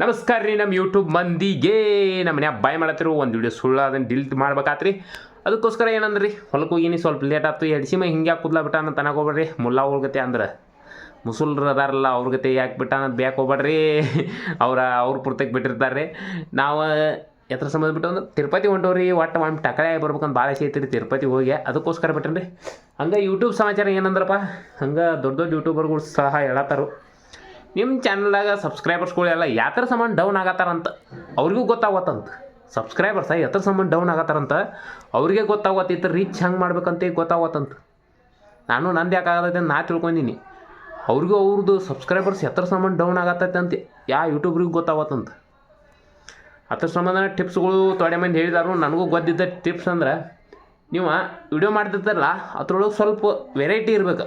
ನಮಸ್ಕಾರ ರೀ ನಮ್ಮ ಯೂಟ್ಯೂಬ್ ಮಂದಿಗೆ. ನಮ್ಮ ಮನ್ಯಾಗ ಬಾಯ್ ಮಾಡತ್ತಿರು, ಒಂದು ವಿಡಿಯೋ ಸುಳ್ಳು ಅದನ್ನು ಡಿಲೀಟ್ ಮಾಡ್ಬೇಕಾತ್ರಿ. ಅದಕ್ಕೋಸ್ಕರ ಏನಂದ್ರಿ, ಹೊಲಕ್ಕೆ ಹೋಗಿನಿ ಸ್ವಲ್ಪ ಲೇಟ್ ಆಯ್ತು ಎಡ್ಸಿ ಮೈ ಹಿಂಗೆ ಕೂದ್ಲ ಬಿಟ್ಟಾನ ತನಕ ಹೋಗ್ಬೇಡ್ರಿ ಮುಲ್ಲಾ ಹೋಗತ್ತೆ ಅಂದ್ರೆ. ಮುಸುಲ್ರು ಅದಾರಲ್ಲ, ಅವ್ರ ಗತೆ ಯಾಕೆ ಬಿಟ್ಟಾನ ಅಂತ ಬ್ಯಾಕ್ ಹೋಗ್ಬೇಡ್ರಿ. ಅವ್ರ ಅವ್ರ ಪುರ್ತಕ್ಕೆ ಬಿಟ್ಟಿರ್ತಾರೆ ನಾವು ಎತ್ರ ಸಂಬಂಧ ಬಿಟ್ಟು ಅಂದ್ರೆ ತಿರುಪತಿ ಹೊಂಟವ್ರಿ, ಒಟ್ಟು ಒಮ್ಮೆ ಟಕಳೆ ಬರ್ಬೇಕಂತ ಭಾಳ ಆಸೆ ಐತ್ರಿ ತಿರುಪತಿ ಹೋಗಿ. ಅದಕ್ಕೋಸ್ಕರ ಬಿಟ್ಟನ್ರಿ ಹಂಗೆ ಯೂಟ್ಯೂಬ್ ಸಮಾಚಾರ ಏನಂದ್ರಪ್ಪ, ಹಂಗೆ ದೊಡ್ಡ ದೊಡ್ಡ ಯೂಟ್ಯೂಬರ್ಗಳು ಸಹ ಹೇಳತ್ತಾರು. ನಿಮ್ಮ ಚಾನಲ್ದಾಗ ಸಬ್ಸ್ಕ್ರೈಬರ್ಸ್ಗಳೆಲ್ಲ ಯಾತ್ರ ಸಮಾನ ಡೌನ್ ಆಗತ್ತಾರಂತ ಅವ್ರಿಗೂ ಗೊತ್ತಾಗತ್ತಂತ. ಸಬ್ಸ್ಕ್ರೈಬರ್ಸ ಎತ್ತರ ಸಂಬಂಧ ಡೌನ್ ಆಗತ್ತಾರಂತ ಅವ್ರಿಗೆ ಗೊತ್ತಾಗತ್ತಿತ್ತು ರೀಚ್ ಹೆಂಗೆ ಮಾಡ್ಬೇಕಂತ ಗೊತ್ತಾಗತ್ತಂತ. ನಾನು ನಂದು ಯಾಕೆ ನಾ ತಿಳ್ಕೊಂಡಿನಿ. ಅವ್ರಿಗೂ ಅವ್ರದ್ದು ಸಬ್ಸ್ಕ್ರೈಬರ್ಸ್ ಎತ್ತರ ಸಂಬಂಧ ಡೌನ್ ಆಗತ್ತೈತೆ ಅಂತ ಯಾ ಯೂಟ್ಯೂಬ್ರಿಗೂ ಗೊತ್ತಾಗತ್ತಂತ. ಅದ್ರ ಸಂಬಂಧ ಟಿಪ್ಸ್ಗಳು ತೊಡೆ ಮಂದಿ ಹೇಳಿದಾರು, ನನಗೂ ಗೊತ್ತಿದ್ದ ಟಿಪ್ಸ್ ಅಂದ್ರೆ ನೀವು ವಿಡಿಯೋ ಮಾಡ್ತಿರ್ತಾರಲ್ಲ, ಅದ್ರೊಳಗೆ ಸ್ವಲ್ಪ ವೆರೈಟಿ ಇರ್ಬೇಕು.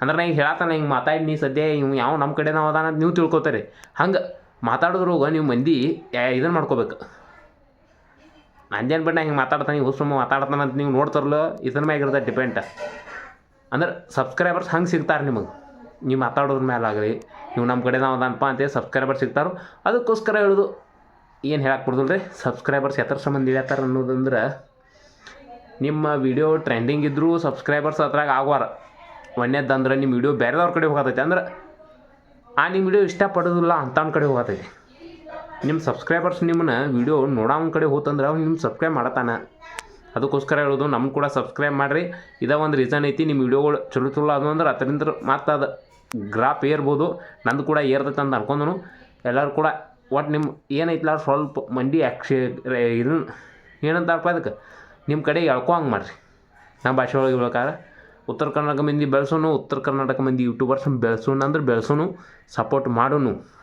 ಅಂದ್ರೆ ನಾ ಈಗ ಹೇಳತ್ತಾನ ಹಿಂಗೆ ಮಾತಾಡಿ ನೀ ಸದ್ಯ ಇವ್ ಯಾವ ನಮ್ಮ ಕಡೆ ನಾವು ಅದಾನ ನೀವು ತಿಳ್ಕೊತಾರೆ. ಹಂಗೆ ಮಾತಾಡಿದ್ರೋಗ ನೀವು ಮಂದಿ ಇದನ್ನು ಮಾಡ್ಕೋಬೇಕು. ನಂಜನ್ಬಿಟ್ಟು ಬಿಟ್ಟು ನಾ ಹಿಂಗೆ ಮಾತಾಡ್ತಾನೆ ಸುಮ್ಮ ಮಾತಾಡ್ತಾನೆ ಅಂತ ನೀವು ನೋಡ್ತಾರಲ್ಲ ಇದ್ರ ಮ್ಯಾಗ ಇರ್ತದೆ ಡಿಪೆಂಡ್ ಅಂದ್ರೆ ಸಬ್ಸ್ಕ್ರೈಬರ್ಸ್ ಹಂಗೆ ಸಿಗ್ತಾರೆ ನಿಮಗೆ. ನೀವು ಮಾತಾಡೋದ್ರ ಮೇಲೆ ಆಗಲಿ ನೀವು ನಮ್ಮ ಕಡೆ ನಾವು ಅದಾನಪ್ಪ ಅಂತೇಳಿ ಸಬ್ಸ್ಕ್ರೈಬರ್ ಸಿಗ್ತಾರೆ. ಅದಕ್ಕೋಸ್ಕರ ಹೇಳೋದು, ಏನು ಹೇಳಕ್ಕೆ ಬಿಡ್ದಲ್ಲ ರೀ ಸಬ್ಸ್ಕ್ರೈಬರ್ಸ್ ಎತ್ತರ ಸಂಬಂಧ ಇಳಿಯತ್ತಾರ ಅನ್ನೋದಂದ್ರೆ ನಿಮ್ಮ ವಿಡಿಯೋ ಟ್ರೆಂಡಿಂಗ್ ಇದ್ದರೂ ಸಬ್ಸ್ಕ್ರೈಬರ್ಸ್ ಅದ್ರಾಗ ಆಗುವಾರ ಅಂದ್ರೆ ನಿಮ್ಮ ವಿಡಿಯೋ ಬೇರೆದವ್ರ ಕಡೆ ಹೋಗತೈತೆ ಅಂದ್ರೆ, ಆ ನಿಮ್ಮ ವಿಡಿಯೋ ಇಷ್ಟಪಡೋದಿಲ್ಲ ಅಂಥವ್ನ ಕಡೆ ಹೋಗತೈತಿ. ನಿಮ್ಮ ಸಬ್ಸ್ಕ್ರೈಬರ್ಸ್ ನಿಮ್ಮನ್ನ ವಿಡಿಯೋ ನೋಡೋವನ ಕಡೆ ಹೋತಂದ್ರೆ ಅವ್ನು ನಿಮ್ಮ ಸಬ್ಸ್ಕ್ರೈಬ್ ಮಾಡತಾನೆ. ಅದಕ್ಕೋಸ್ಕರ ಹೇಳೋದು ನಮ್ಮ ಕೂಡ ಸಬ್ಸ್ಕ್ರೈಬ್ ಮಾಡಿರಿ. ಇದೇ ಒಂದು ರೀಸನ್ ಐತಿ ನಿಮ್ಮ ವಿಡಿಯೋಗಳು ಚಲೋ ಚಲೋ ಅದು ಅಂದ್ರೆ ಅದರಿಂದ ಮತ್ತು ಅದು ಗ್ರಾಪ್ ಏರ್ಬೋದು. ನಂದು ಕೂಡ ಏರ್ತೈತೆ ಅಂತ ಅನ್ಕೊಂಡನು. ಎಲ್ಲರೂ ಕೂಡ ಒಟ್ಟು ನಿಮ್ಮ ಏನೈತಿಲ್ಲ ಸ್ವಲ್ಪ ಮಂಡಿ ಅಕ್ಷ ಇದನ್ನು ಏನಂತಾರಪ್ಪ ಅದಕ್ಕೆ? ನಿಮ್ಮ ಕಡೆ ಎಳ್ಕೊಂಗೆ ಮಾಡಿರಿ. ನಮ್ಮ ಭಾಷೆ ಒಳಗೆ ಹೇಳ್ಬೇಕಾದ್ರೆ ಉತ್ತರ ಕರ್ನಾಟಕ ಮಂದಿ ಬೆಳೆಸೋನು, ಉತ್ತರ ಕರ್ನಾಟಕ ಮಂದಿ ಯೂಟ್ಯೂಬರ್ಸ್ ಬೆಳೆಸೋಣ ಅಂದ್ರೆ ಬೆಳೆಸೋನು ಸಪೋರ್ಟ್ ಮಾಡೋನು.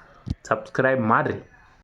ಸಬ್ಸ್ಕ್ರೈಬ್ ಮಾಡಿರಿ.